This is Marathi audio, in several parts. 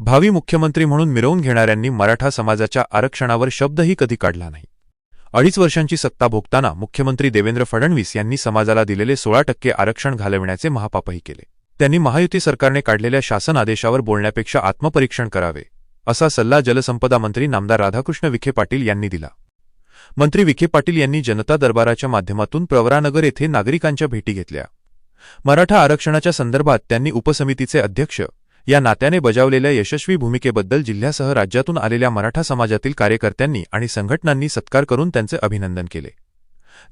भावी मुख्यमंत्री म्हणून मिरवून घेणाऱ्यांनी मराठा समाजाच्या आरक्षणावर शब्दही कधी काढला नाही. अडीच वर्षांची सत्ता भोगताना मुख्यमंत्री देवेंद्र फडणवीस यांनी समाजाला दिलेले सोळा टक्के आरक्षण घालविण्याचे महापापही केले. त्यांनी महायुती सरकारने काढलेल्या शासन आदेशावर बोलण्यापेक्षा आत्मपरीक्षण करावे असा सल्ला जलसंपदा मंत्री नामदार राधाकृष्ण विखे पाटील यांनी दिला. मंत्री विखे पाटील यांनी जनता दरबाराच्या माध्यमातून प्रवरानगर येथे नागरिकांच्या भेटी घेतल्या. मराठा आरक्षणाच्या संदर्भात त्यांनी उपसमितीचे अध्यक्ष या नात्याने बजावलेल्या यशस्वी भूमिकेबद्दल जिल्ह्यासह राज्यातून आलेल्या मराठा समाजातील कार्यकर्त्यांनी आणि संघटनांनी सत्कार करून त्यांचे अभिनंदन केले.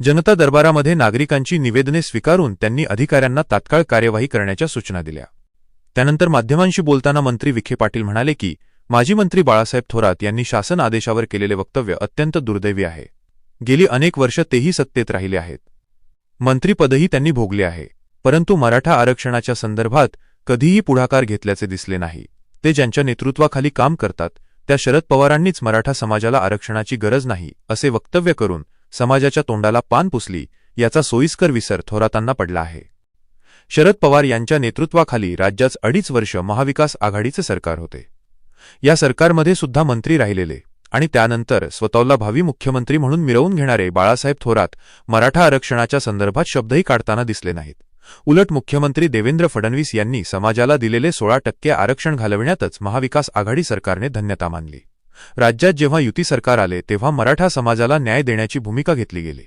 जनता दरबारामध्ये नागरिकांची निवेदने स्वीकारून त्यांनी अधिकाऱ्यांना तात्काळ कार्यवाही करण्याच्या सूचना दिल्या. त्यानंतर माध्यमांशी बोलताना मंत्री विखे पाटील म्हणाले की माजी मंत्री बाळासाहेब थोरात यांनी शासन आदेशावर केलेले वक्तव्य अत्यंत दुर्दैवी आहे. गेली अनेक वर्ष तेही सत्तेत राहिले आहेत. मंत्रीपदही त्यांनी भोगले आहे. परंतु मराठा आरक्षणाच्या संदर्भात कधीही पुढाकार घेतल्याचे दिसले नाही. ते ज्यांच्या नेतृत्वाखाली काम करतात त्या शरद पवारांनीच मराठा समाजाला आरक्षणाची गरज नाही असे वक्तव्य करून समाजाच्या तोंडाला पान पुसली याचा सोयीस्कर विसर थोरातांना पडला आहे. शरद पवार यांच्या नेतृत्वाखाली राज्यात अडीच वर्ष महाविकास आघाडीचे सरकार होते. या सरकारमध्ये सुद्धा मंत्री राहिलेले आणि त्यानंतर स्वतःला भावी मुख्यमंत्री म्हणून मिरवून घेणारे बाळासाहेब थोरात मराठा आरक्षणाच्या संदर्भात शब्दही काढताना दिसले नाहीत. उलट मुख्यमंत्री देवेंद्र फडणवीस यांनी समाजाला दिलेले सोळा टक्के आरक्षण घालविण्यातच महाविकास आघाडी सरकारने धन्यता मानली. राज्यात जेव्हा युती सरकार आले तेव्हा मराठा समाजाला न्याय देण्याची भूमिका घेतली गेली.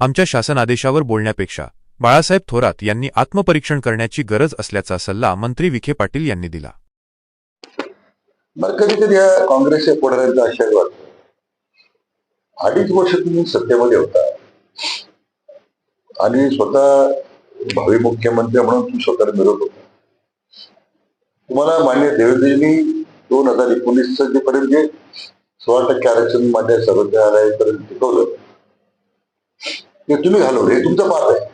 आमच्या शासन आदेशावर बोलण्यापेक्षा बाळासाहेब थोरात यांनी आत्मपरीक्षण करण्याची गरज असल्याचा सल्ला मंत्री विखे पाटील यांनी दिला. कधी कधी या काँग्रेसच्या पुढाऱ्यांचा आश्चर्य वाटतो अडीच वर्ष तुम्ही सत्तेमध्ये होता. आणि स्वतः भावी मुख्यमंत्री म्हणून तू स्वतःला मिळवत होता. तुम्हाला मान्य देवेंद्रजींनी दोन हजार एकोणीस पर्यंत जे सोळा टक्के आरक्षण माझ्या सर्वोच्च न्यायालयापर्यंत टिकवलं ते तुम्ही घालवलं हे तुमचं पाप आहे.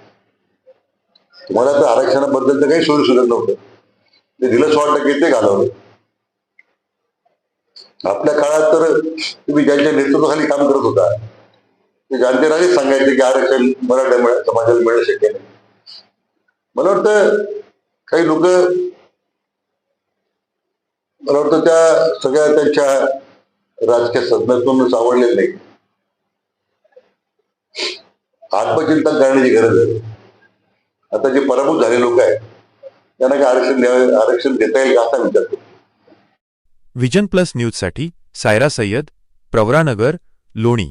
तुम्हाला तर आरक्षणाबद्दल तर काही सोयी सुचत नव्हतं. ते दिलं सोळा टक्के ते घालवलं. आपल्या काळात तर तुम्ही ज्यांच्या नेतृत्वाखाली काम करत होता ते गांधीराजे सांगायचे की आरक्षण मराठा समाजाला मिळणं शक्य नाही. मला वाटतं काही लोक मला वाटतं त्या सगळ्या त्यांच्या राजकीय सदनातून आवडलेले नाही. आत्मचिंतन करण्याची गरज आहे. आता जे पराभूत झाले लोक आहेत त्यांना काय आरक्षण द्यावे आरक्षण देता येईल का असा विचार विजन प्लस न्यूजसाठी सायरा सय्यद प्रवरानगर लोणी.